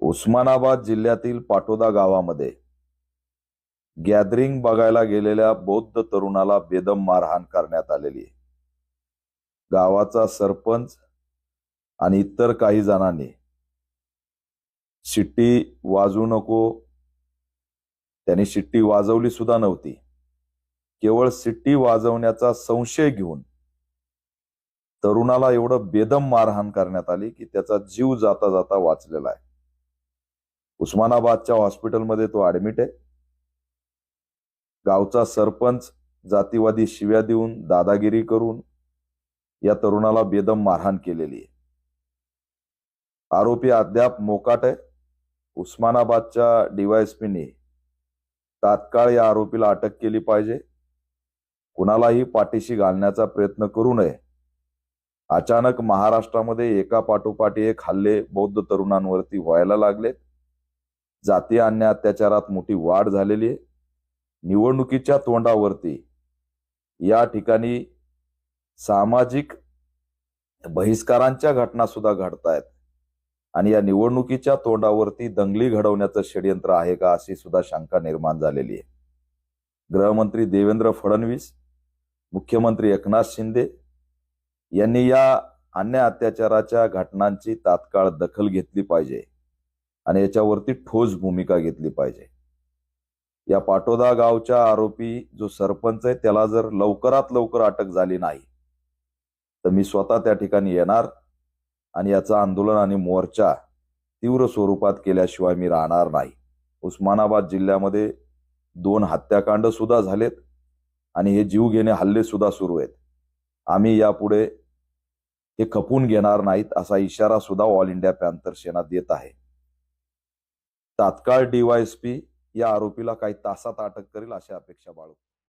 उस्मानाबाद जिल्ह्यातील पाटोदा गावामध्ये गॅदरिंग बघायला गेलेल्या बौद्ध तरुणाला बेदम मारहाण करण्यात आलेली आहे. गावाचा सरपंच आणि इतर काही जणांनी शिट्टी वाजवू नको. त्यांनी शिट्टी वाजवली सुद्धा नव्हती. केवळ शिट्टी वाजवण्याचा संशय घेऊन तरुणाला एवढं बेदम मारहाण करण्यात आली की त्याचा जीव जाता जाता वाचलेला आहे. उस्मानाबादच्या हॉस्पिटलमध्ये तो ऍडमिट आहे. गावचा सरपंच जातीवादी शिव्या देऊन दादागिरी करून या तरुणाला बेदम मारहाण केलेली आहे. आरोपी अद्याप मोकाट आहे. उस्मानाबादच्या डीवायएसपीने तात्काळ या आरोपीला अटक केली पाहिजे. कुणालाही पाठीशी घालण्याचा प्रयत्न करू नये. अचानक महाराष्ट्रामध्ये एका पाठोपाठी एक हल्ले बौद्ध तरुणांवरती व्हायला लागलेत. जातीय अन्य अत्याचारात मोठी वाढ झालेली आहे. निवडणुकीच्या तोंडावरती या ठिकाणी सामाजिक बहिष्कारांच्या घटना सुद्धा घडतायत. आणि या निवडणुकीच्या तोंडावरती दंगली घडवण्याचं षडयंत्र आहे का अशी सुद्धा शंका निर्माण झालेली आहे. गृहमंत्री देवेंद्र फडणवीस मुख्यमंत्री एकनाथ शिंदे यांनी या अन्य अत्याचाराच्या घटनांची तात्काळ दखल घेतली पाहिजे. आणि याच्यावरती ठोस भूमिका घेतली पाहिजे. या पाटोदा गावच्या आरोपी जो सरपंच आहे त्याला जर लवकरात लवकर अटक झाली नाही तर मी स्वतः त्या ठिकाणी येणार आणि याचं आंदोलन आणि मोर्चा तीव्र स्वरूपात केल्याशिवाय मी राहणार नाही. उस्मानाबाद जिल्ह्यामध्ये दोन हत्याकांड सुद्धा झालेत आणि हे जीव घेणे हल्ले सुद्धा सुरू आहेत. आम्ही यापुढे हे खपून घेणार नाहीत असा इशारा सुद्धा ऑल इंडिया पॅन्थर सेना देत आहे. तात्काळ डीवायएसपी या आरोपीला काही तासात अटक करेल अशी अपेक्षा बाळगतो.